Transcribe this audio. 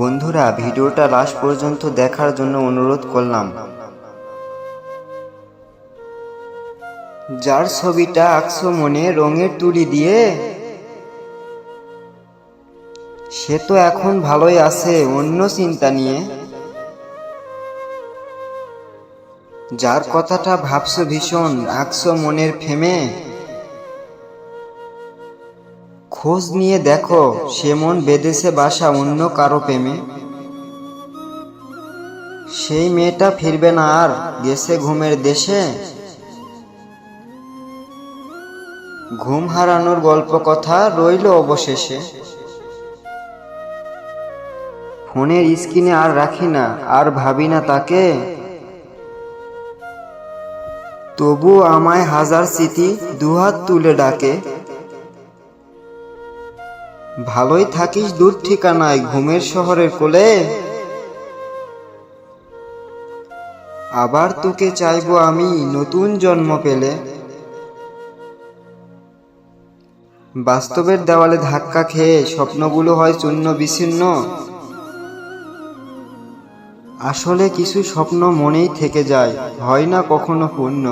বন্ধুরা, ভিডিওটা লাস্ট পর্যন্ত দেখার জন্য অনুরোধ করলাম। যার ছবিটা আঁকছো মনে রঙের তুলি দিয়ে, সে তো এখন ভালোই আছে, অন্য চিন্তা নিয়ে। যার কথাটা ভাবছ ভীষণ, আঁকছো মনের ফেমে? খোঁজ নিয়ে দেখো, সে মন বেঁধেছে বাসা অন্য কারও প্রেমে। সেই মেয়েটা ফিরবে না আর, গেছে ঘুমের দেশে। ঘুম হারানোর গল্প কথা রইল অবশেষে। ফোনের স্ক্রিনে আর রাখি না, আর ভাবি না তাকে। তবু আমায় হাজার স্মৃতি দুহাত তুলে ডাকে। ভালোই থাকিস দূর ঠিকানায় ঘুমের শহরের কোলে। আবার তোকে চাইব আমি নতুন জন্ম পেলে। বাস্তবের দেওয়ালে ধাক্কা খেয়ে স্বপ্নগুলো হয় চূর্ণ বিচ্ছিন্ন। আসলে কিছু স্বপ্ন মনেই থেকে যায় হয় না কখনো পূর্ণ।